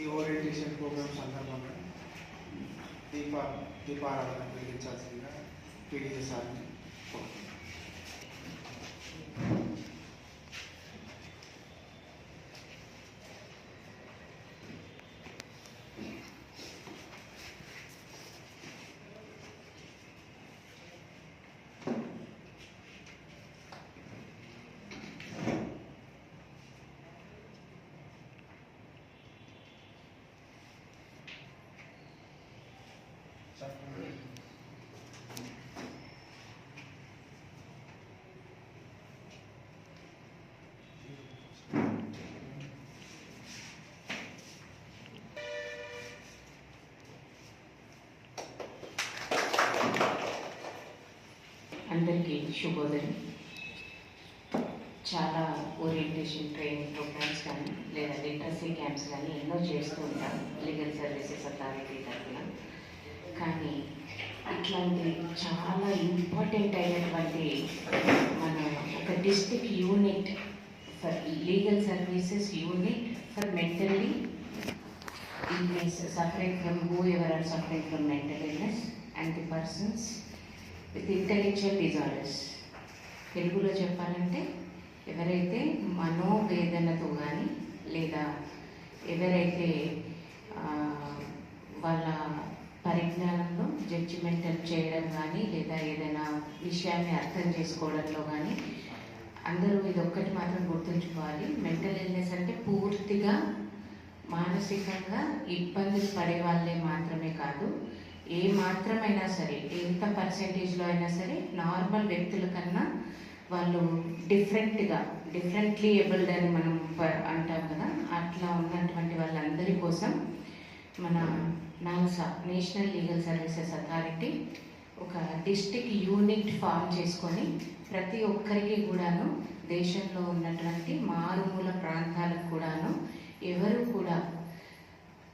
ఈ orientation programme సందర్భంగా దీప దీపారాధన వెలిగించాల్సిందిగా పీడిఏ సార్ని కోరుతున్నాను. అందరికీ శుభోదయం. చాలా ఓరియంటేషన్ ట్రైనింగ్ ప్రోగ్రామ్స్ కానీ లేదా లిటరసీ క్యాంప్స్ కానీ ఎన్నో చేస్తూ ఉంటాం లీగల్ సర్వీసెస్ అథారిటీ తరఫున కానీ ఇట్లాంటి చాలా ఇంపార్టెంట్ అయినటువంటి మన ఒక district unit for legal services unit for mentally illness suffering from whoever are suffering from mental illness and the persons with intellectual disorders తెలుగులో చెప్పాలంటే ఎవరైతే మనోవేదనతో కానీ లేదా ఎవరైతే వాళ్ళ పరిజ్ఞానంలో జడ్జిమెంటల్ చేయడం కానీ లేదా ఏదైనా విషయాన్ని అర్థం చేసుకోవడంలో కానీ అందరూ ఇది ఒక్కటి మాత్రం గుర్తుంచుకోవాలి. మెంటల్ ఇల్నెస్ అంటే పూర్తిగా మానసికంగా ఇబ్బందులు పడే వాళ్ళే మాత్రమే కాదు. ఏ మాత్రమైనా సరే ఎంత పర్సెంటేజ్లో అయినా సరే నార్మల్ వ్యక్తుల కన్నా వాళ్ళు డిఫరెంట్గా డిఫరెంట్లీ ఏబుల్డ్ అని మనం అంటాం కదా అట్లా ఉన్నటువంటి వాళ్ళందరి కోసం మన NALSA national legal services authority ఒక డిస్టిక్ యూనిట్ ఫామ్ చేసుకొని ప్రతి ఒక్కరికి కూడాను దేశంలో ఉన్నటువంటి మారుమూల ప్రాంతాలకు కూడాను ఎవరు కూడా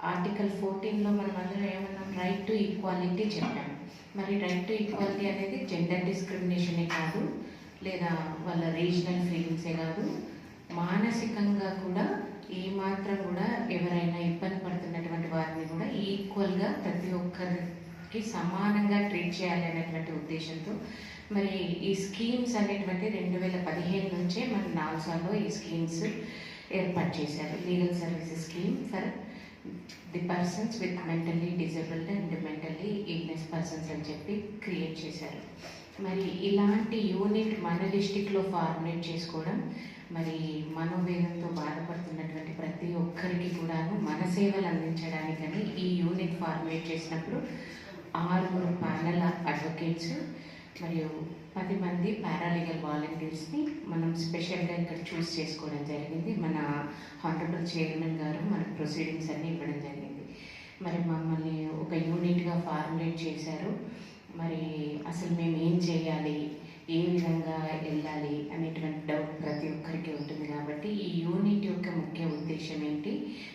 ఆర్టికల్ ఫోర్టీన్లో మనం అందరం ఏమన్నాం? రైట్ టు ఈక్వాలిటీ చెప్పాం మరి రైట్ టు ఈక్వాలిటీ అనేది జెండర్ డిస్క్రిమినేషనే కాదు లేదా వాళ్ళ రీజనల్ ఫీలింగ్సే కాదు మానసికంగా కూడా ఏమాత్రం కూడా ఎవరైనా ఇబ్బంది పడుతున్నటువంటి వారిని కూడా ఈక్వల్గా ప్రతి ఒక్కరికి సమానంగా ట్రీట్ చేయాలి అనేటువంటి ఉద్దేశంతో మరి ఈ స్కీమ్స్ అనేటువంటి రెండు వేల పదిహేను నుంచే మన నాల్సాలో ఈ స్కీమ్స్ ఏర్పాటు చేశారు. Legal services scheme for the persons with mentally disabled and mentally illness persons అని చెప్పి క్రియేట్ చేశారు. మరి ఇలాంటి యూనిట్ మన డిస్టిక్లో ఫార్ములేట్ చేసుకోవడం మరి మనోవేదంతో బాధపడుతున్నటువంటి ప్రతి ఒక్కరికి కూడాను మన సేవలు అందించడానికని ఈ యూనిట్ ఫార్ములేట్ చేసినప్పుడు ఆరుగురు ప్యానల్ అడ్వకేట్స్ మరియు పది మంది పారాలీగల్ వాలంటీర్స్ని మనం స్పెషల్గా ఇక్కడ చూస్ చేసుకోవడం జరిగింది. మన హానరబుల్ చైర్మన్ గారు మన ప్రొసీడింగ్స్ అన్నీ ఇవ్వడం జరిగింది. మరి మమ్మల్ని ఒక యూనిట్గా ఫార్ములేట్ చేశారు. మరి అసలు మేము ఏం చేయాలి? ఏ విధంగా వెళ్ళాలి? అనేటువంటి డౌట్ ప్రతి ఒక్కరికి ఉంటుంది కాబట్టి ఈ యూనిట్ యొక్క ముఖ్య ఉద్దేశం ఏంటి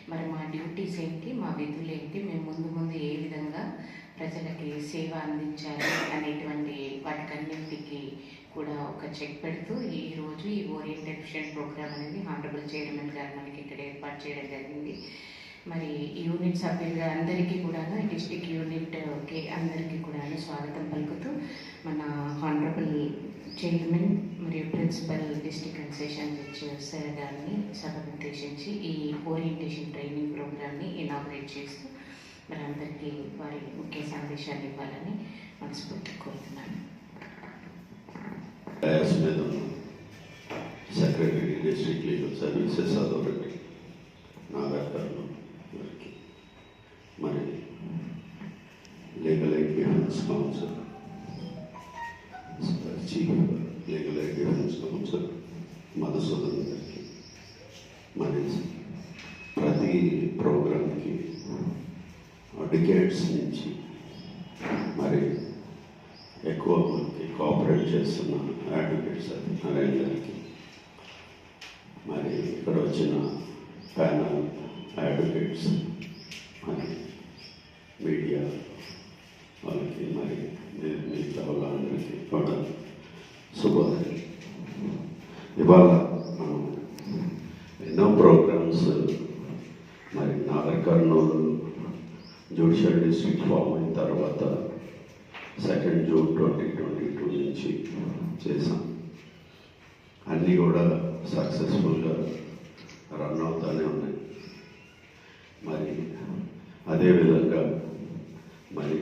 మరి మా డ్యూటీస్ ఏంటి మా విధులు ఏంటి మేము ముందు ముందు ఏ విధంగా ప్రజలకి సేవ అందించాలి అనేటువంటి వాటికన్నింటికి కూడా ఒక చెక్ పెడుతూ ఈ ఈ ఓరియంటేషన్ ప్రోగ్రామ్ అనేది హానరబుల్ చైర్మన్ గారు మనకి ఇక్కడ ఏర్పాటు చేయడం జరిగింది. మరి ఈ యూనిట్ సభ్యులుగా అందరికీ కూడా డిస్టిక్ యూనిట్కి అందరికీ కూడా స్వాగతం పలుకుతూ మన హానరబుల్ చైర్మన్ మరియు ప్రిన్సిపల్ డిస్టిక్ కన్సెషన్ సార్ గారిని సభను ఉద్దేశించి ఈ ఓరియంటేషన్ ట్రైనింగ్ ప్రోగ్రామ్ని ఇనాగ్రేట్ చేస్తూ మరి అందరికీ వారి ముఖ్య సందేశాన్ని ఇవ్వాలని మనస్ఫూర్తి కోరుతున్నాను. డయాస్ మీద secretary district legal services authority నాగార్కర్లు వారికి మరి legal aid defence counsel chief legal aid defence counsel Madhusudan గారికి మరి ప్రతి ప్రోగ్రామ్కి డికేట్స్ నుంచి మరి ఎక్కువ మనకి కోఆపరేట్ చేస్తున్న అడ్వకేట్స్ నారాయణ గారికి మరి ఇక్కడ వచ్చిన ప్యానల్ అడ్వకేట్స్ మరి మీడియా వాళ్ళకి మరి మిగతా వాళ్ళందరికీ కూడా శుభోదయం. ఇవాళ మనం ఎన్నో ప్రోగ్రామ్స్ మరి Nagarkurnool judicial district form అయిన తర్వాత second June twenty twenty two నుంచి చేశాం. అన్నీ కూడా సక్సెస్ఫుల్గా రన్ అవుతూనే ఉన్నాయి. మరి అదేవిధంగా మరి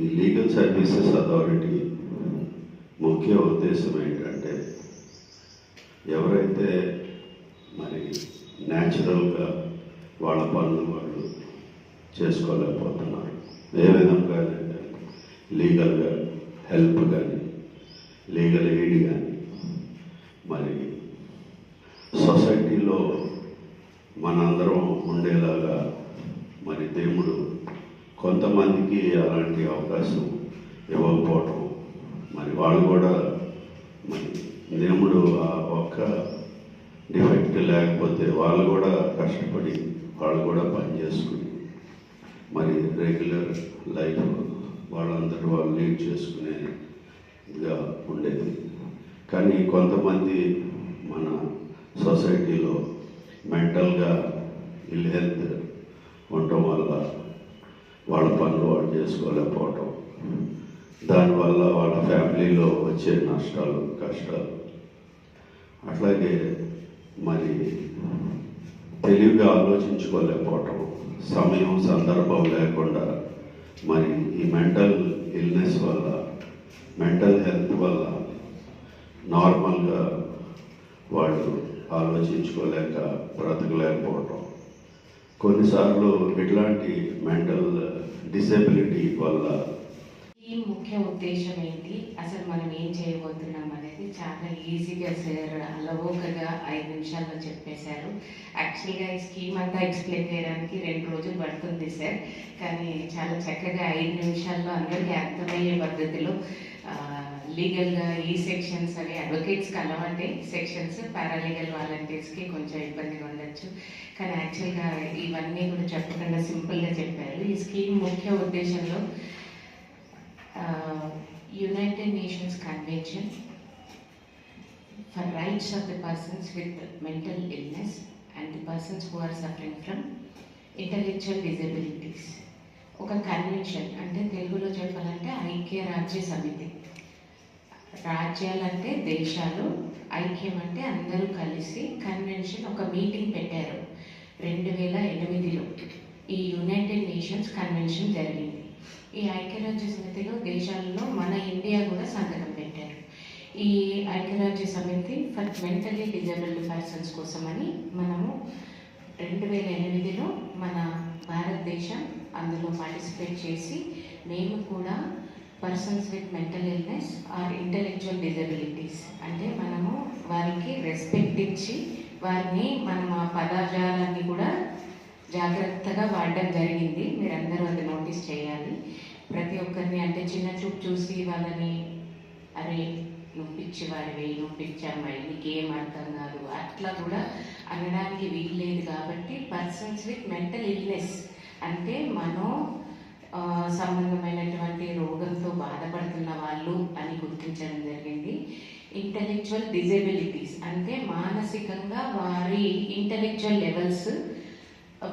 ఈ లీగల్ సర్వీసెస్ అథారిటీ ముఖ్య ఉద్దేశం ఏంటంటే ఎవరైతే మరి న్యాచురల్గా వాళ్ళ పనులు వాళ్ళు చేసుకోలేకపోతున్నారు ఏ విధంగా లీగల్గా హెల్ప్ కానీ లీగల్ ఎయిడ్ కానీ మరి సొసైటీలో మనందరం ఉండేలాగా మరి దేవుడు కొంతమందికి అలాంటి అవకాశం ఇవ్వకపోవటం. మరి వాళ్ళు కూడా మరి దేవుడు ఆ ఒక్క డిఫెక్ట్ లేకపోతే వాళ్ళు కూడా కష్టపడి వాళ్ళు కూడా పనిచేసుకుని మరి రెగ్యులర్ లైఫ్ వాళ్ళందరూ వాళ్ళు లీడ్ చేసుకునే ఇదిగా ఉండేది. కానీ కొంతమంది మన సొసైటీలో మెంటల్గా ఇల్ హెల్త్ ఉండటం వల్ల వాళ్ళ పనులు వాళ్ళు చేసుకోలేకపోవటం. దానివల్ల వాళ్ళ ఫ్యామిలీలో వచ్చే నష్టాలు కష్టాలు. అట్లాగే మరి తెలివిగా ఆలోచించుకోలేకపోవటం సమయం సందర్భం లేకుండా మరి ఈ మెంటల్ ఇల్నెస్ వల్ల మెంటల్ హెల్త్ వల్ల నార్మల్గా వాళ్ళు ఆలోచించుకోలేక బ్రతకలేకపోవటం. కొన్నిసార్లు ఇట్లాంటి మెంటల్ డిసేబిలిటీ వల్ల ముఖ్య ఉద్దేశం ఏంటి? అసలు మనం ఏం చేయబోతున్నాం అనేది చాలా ఈజీగా సార్ అలవోకగా ఐదు నిమిషాల్లో చెప్పేశారు. యాక్చువల్గా ఈ స్కీమ్ అంతా ఎక్స్ప్లెయిన్ చేయడానికి రెండు రోజులు పడుతుంది సార్. కానీ చాలా చక్కగా ఐదు నిమిషాల్లో అందరికీ అర్థమయ్యే పద్ధతిలో లీగల్గా ఈ సెక్షన్స్ అవి అడ్వకేట్స్కి అలవాటే. సెక్షన్స్ పారాలీగల్ వాలంటీర్స్కి కొంచెం ఇబ్బందిగా ఉండొచ్చు. కానీ యాక్చువల్గా ఇవన్నీ కూడా చెప్పకుండా సింపుల్గా చెప్పారు. ఈ స్కీమ్ ముఖ్య ఉద్దేశంలో United Nations convention for rights of the persons with mental illness and the persons who are suffering from intellectual disabilities ఒక కన్వెన్షన్ అంటే తెలుగులో చెప్పాలంటే ఐక్య రాజ్య సమితి రాజ్యాలంటే దేశాలు ఐక్యం అంటే అందరూ కలిసి కన్వెన్షన్ ఒక మీటింగ్ పెట్టారు రెండు వేల ఎనిమిదిలో ఈ యునైటెడ్ నేషన్స్ కన్వెన్షన్ జరిగింది ఈ ఐక్యరాజ్య సమితిలో దేశాల్లో మన ఇండియా కూడా సంతకం పెట్టారు. ఈ ఐక్యరాజ్య సమితి ఫర్ మెంటలీ డిజబుల్డ్ పర్సన్స్ కోసమని మనము రెండు వేల ఎనిమిదిలో మన భారతదేశం అందులో పార్టిసిపేట్ చేసి మేము కూడా persons with mental illness or intellectual disabilities అంటే మనము వారికి రెస్పెక్ట్ ఇచ్చి వారిని మనం ఆ పదజాలాన్ని కూడా జాగ్రత్తగా వాడడం జరిగింది. మీరందరూ అది నోటీస్ చేయాలి. ప్రతి ఒక్కరిని అంటే చిన్న చూపు చూసి వాళ్ళని అరే నువ్వు పిచ్చివాడివి నువ్వు పిచ్చమ్మాయి నీకేం అర్థం కాదు. అట్లా కూడా అనడానికి వీల్లేదు కాబట్టి పర్సన్స్ విత్ మెంటల్ ఇల్నెస్ అంటే మనో సంబంధమైనటువంటి రోగంతో బాధపడుతున్న వాళ్ళు అని గుర్తించడం జరిగింది. ఇంటలెక్చువల్ డిజబిలిటీస్ అంటే మానసికంగా వారి ఇంటలెక్చువల్ లెవెల్స్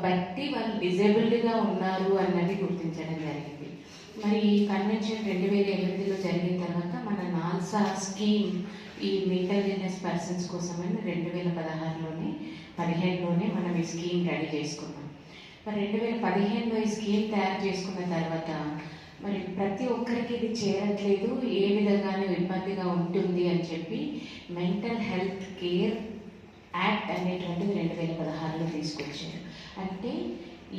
బట్టి వాళ్ళు డిజేబుల్డ్గా ఉన్నారు అన్నది గుర్తించడం జరిగింది. మరి ఈ కన్వెన్షన్ రెండు వేల ఎనిమిదిలో జరిగిన తర్వాత మన నాల్సా స్కీమ్ ఈ మెంటల్ ఇల్నెస్ పర్సన్స్ కోసమని రెండు వేల పదహారులోనే పదిహేనులోనే మనం ఈ స్కీమ్ రెడీ చేసుకున్నాం. మరి రెండు వేల పదిహేనులో ఈ స్కీమ్ తయారు చేసుకున్న తర్వాత మరి ప్రతి ఒక్కరికి ఇది చేరట్లేదు ఏ విధంగానూ ఇబ్బందిగా ఉంటుంది అని చెప్పి మెంటల్ హెల్త్ కేర్ యాక్ట్ అనేటువంటిది రెండు వేల పదహారులో తీసుకొచ్చారు. అంటే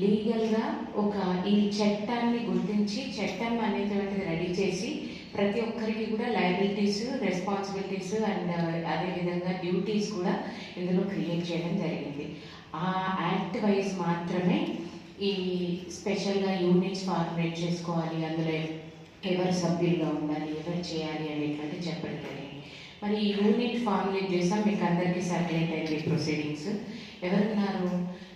లీగల్గా ఒక ఈ చట్టాన్ని గుర్తించి చట్టం అనేటువంటిది రెడీ చేసి ప్రతి ఒక్కరికి కూడా లయబిలిటీస్ రెస్పాన్సిబిలిటీస్ అండ్ అదేవిధంగా డ్యూటీస్ కూడా ఇందులో క్రియేట్ చేయడం జరిగింది. ఆ యాక్ట్ వైజ్ మాత్రమే ఈ స్పెషల్గా యూనిట్స్ ఫార్మేట్ చేసుకోవాలి అందులో ఎవరు సభ్యులుగా ఉండాలి ఎవరు చేయాలి అనేటువంటి చెప్పడం జరిగింది. మరి ఈ యూనిట్ ఫార్ములేట్ చేసాం మీకు అందరికీ సర్క్యులేట్ అయింది ప్రొసీడింగ్స్. ఎవరున్నారు?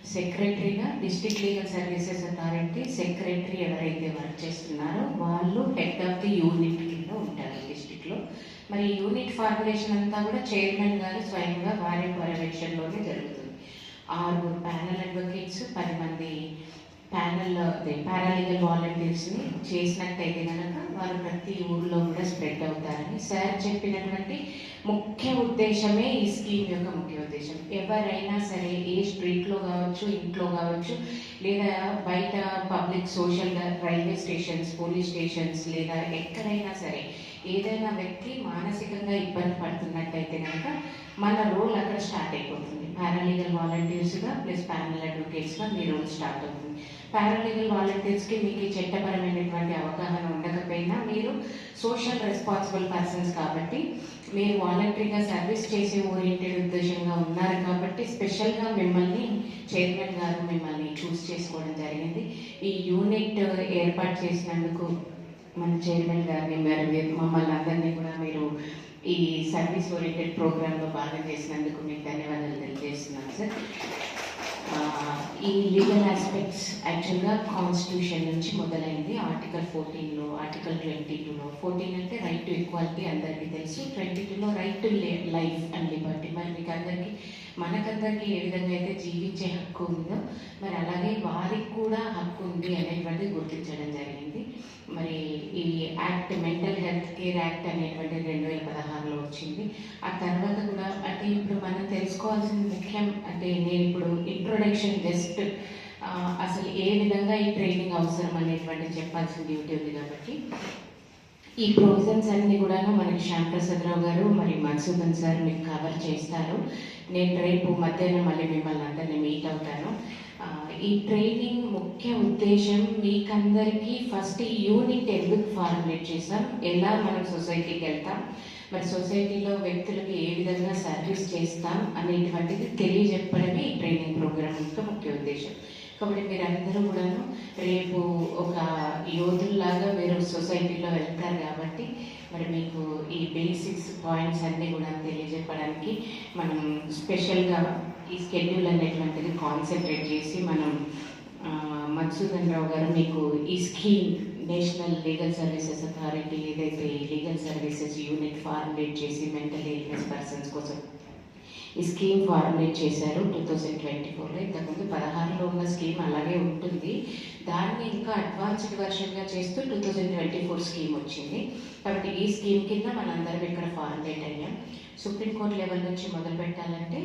సెక్రటరీగా district legal services authority secretary ఎవరైతే వర్క్ చేస్తున్నారో వాళ్ళు హెడ్ ఆఫ్ ది యూనిట్ కింద ఉంటారు డిస్ట్రిక్ట్లో. మరి యూనిట్ ఫార్ములేషన్ అంతా కూడా చైర్మన్ గారు స్వయంగా వారి పర్యవేక్షణలోనే జరుగుతుంది. ఆరుగురు ప్యానల్ అడ్వకేట్స్ పది మంది ప్యానల్ అదే పారాలీగల్ వాలంటీర్స్ని చేసినట్టయితే కనుక వారు ప్రతి ఊర్లో కూడా స్ప్రెడ్ అవుతారని సార్ చెప్పినటువంటి ముఖ్య ఉద్దేశమే ఈ స్కీమ్ యొక్క ముఖ్య ఉద్దేశం. ఎవరైనా సరే ఏ స్ట్రీట్లో కావచ్చు ఇంట్లో కావచ్చు లేదా బయట public social railway stations police stations లేదా ఎక్కడైనా సరే ఏదైనా వ్యక్తి మానసికంగా ఇబ్బంది పడుతున్నట్టయితే కనుక మన రోల్ అక్కడ స్టార్ట్ అయిపోతుంది. పారాలీగల్ వాలంటీర్స్గా ప్లస్ ప్యానల్ అడ్వకేట్స్గా మీ రోల్ స్టార్ట్ అవుతుంది. పారాలీగల్ వాలంటీర్స్కి మీకు చట్టపరమైనటువంటి అవగాహన ఉండకపోయినా మీరు సోషల్ రెస్పాన్సిబుల్ పర్సన్స్ కాబట్టి మీరు వాలంటరీగా సర్వీస్ చేసే ఓరియంటెడ్ ఉద్దేశంగా ఉన్నారు కాబట్టి స్పెషల్గా మిమ్మల్ని చైర్మన్ గారు మిమ్మల్ని చూస్ చేసుకోవడం జరిగింది. ఈ యూనిట్ ఏర్పాటు చేసినందుకు మన చైర్మన్ గారిని మరి మీరు మమ్మల్ని అందరినీ కూడా మీరు ఈ సర్వీస్ ఓరియంటెడ్ ప్రోగ్రాంలో భాగం చేసినందుకు మీకు ధన్యవాదాలు తెలియజేస్తున్నాను సార్. ఈ లీగల్ ఆస్పెక్ట్స్ యాక్చువల్గా కాన్స్టిట్యూషన్ నుంచి మొదలైంది. ఆర్టికల్ ఫోర్టీన్లో ఆర్టికల్ ట్వంటీ టూలో ఫోర్టీన్ అంటే రైట్ టు ఈక్వాలిటీ అందరికీ తెలుసు. ట్వంటీ టూలో right to life and liberty మరి మీకు అందరికీ మనకందరికీ ఏ విధంగా అయితే జీవించే హక్కు ఉందో మరి అలాగే వారికి కూడా హక్కు ఉంది అనేటువంటిది గుర్తించడం జరిగింది. మరి ఈ act mental health care act అనేటువంటిది రెండు వేల పదహారులో వచ్చింది. ఆ తర్వాత కూడా అంటే ఇప్పుడు మనం తెలుసుకోవాల్సిన ముఖ్యం అంటే నేను ఇప్పుడు ఇంట్రొడక్షన్ జస్ట్ అసలు ఏ విధంగా ఈ ట్రైనింగ్ అవసరం అనేటువంటి చెప్పాల్సిన డ్యూటీ ఉంది కాబట్టి ఈ ప్రొవిజన్స్ అన్ని కూడా మనకి శ్యామ్ రావు గారు మరి మన్సూదన్ సార్ మీకు కవర్ చేస్తారు. నేను రేపు మధ్యాహ్నం మళ్ళీ మిమ్మల్ని అందరినీ మీట్ అవుతాను. ఈ ట్రైనింగ్ ముఖ్య ఉద్దేశం మీకందరికీ ఫస్ట్ యూనిట్ ఎందుకు ఫార్ములేట్ చేసాం ఎలా మనం సొసైటీకి వెళ్తాం? మరి సొసైటీలో వ్యక్తులకు ఏ విధంగా సర్వీస్ చేస్తాం అనేటువంటిది తెలియజెప్పడమే ఈ ట్రైనింగ్ ప్రోగ్రామ్ యొక్క ముఖ్య ఉద్దేశం. కాబట్టి మీరు అందరూ కూడాను రేపు ఒక యోధుల్లాగా మీరు సొసైటీలో వెళ్తారు కాబట్టి మరి మీకు ఈ బేసిక్స్ పాయింట్స్ అన్నీ కూడా తెలియజెప్పడానికి మనం స్పెషల్గా ఈ స్కెడ్యూల్ అనేటువంటిది కాన్సన్ట్రేట్ చేసి మనం మధుసూదన్ రావు గారు మీకు ఈ scheme national legal services authority ఏదైతే లీగల్ సర్వీసెస్ యూనిట్ ఫార్ములేట్ చేసి మెంటల్ ఇల్నెస్ పర్సన్స్ కోసం ఈ స్కీమ్ ఫార్ములేట్ చేశారు టూ థౌజండ్ ట్వంటీ ఫోర్లో ఇంతకుముందు పదహారులో ఉన్న స్కీమ్ అలాగే ఉంటుంది. దాన్ని ఇంకా అడ్వాన్స్డ్ వర్షన్గా చేస్తూ two thousand twenty four scheme వచ్చింది. కాబట్టి ఈ స్కీమ్ కింద మనందరం ఇక్కడ ఫార్ములేట్ అయ్యాం. సుప్రీంకోర్టు లెవెల్ నుంచి మొదలు పెట్టాలంటే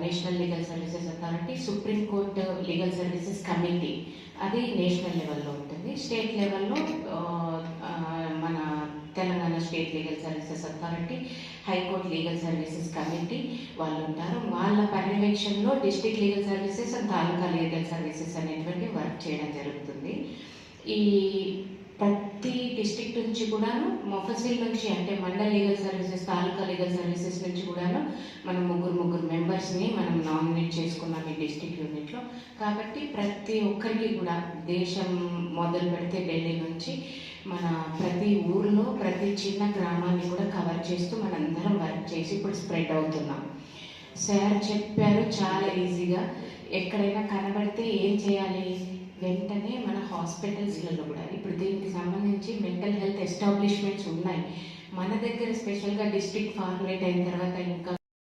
national legal services authority Supreme Court legal services committee అది నేషనల్ లెవెల్లో ఉంటుంది. స్టేట్ లెవెల్లో uh, uh, మన Telangana state legal services authority High Court legal services committee వాళ్ళు ఉంటారు. వాళ్ళ పర్యవేక్షణలో district legal services and taluka legal services అనేటువంటి వర్క్ చేయడం జరుగుతుంది. ఈ ప్రతి డిస్టిక్ నుంచి కూడాను మొఫసిల్ నుంచి అంటే mandal legal services taluka legal services నుంచి కూడాను మనం ముగ్గురు ముగ్గురు మెంబర్స్ని మనం నామినేట్ చేసుకున్నాం ఈ డిస్ట్రిక్ట్ యూనిట్లో. కాబట్టి ప్రతి ఒక్కరికి కూడా దేశం మొదలు పెడితే ఢిల్లీ నుంచి మన ప్రతి ఊర్లో ప్రతి చిన్న గ్రామాన్ని కూడా కవర్ చేస్తూ మనందరం వర్క్ చేసి ఇప్పుడు స్ప్రెడ్ అవుతున్నాం. సార్ చెప్పారు చాలా ఈజీగా ఎక్కడైనా కనబడితే ఏం చేయాలి? వెంటనే మన హాస్పిటల్స్లలో కూడా ఇప్పుడు దీనికి సంబంధించి మెంటల్ హెల్త్ ఎస్టాబ్లిష్మెంట్స్ ఉన్నాయి. మన దగ్గర స్పెషల్గా డిస్ట్రిక్ట్ ఫార్మేట్ అయిన తర్వాత ఇంకా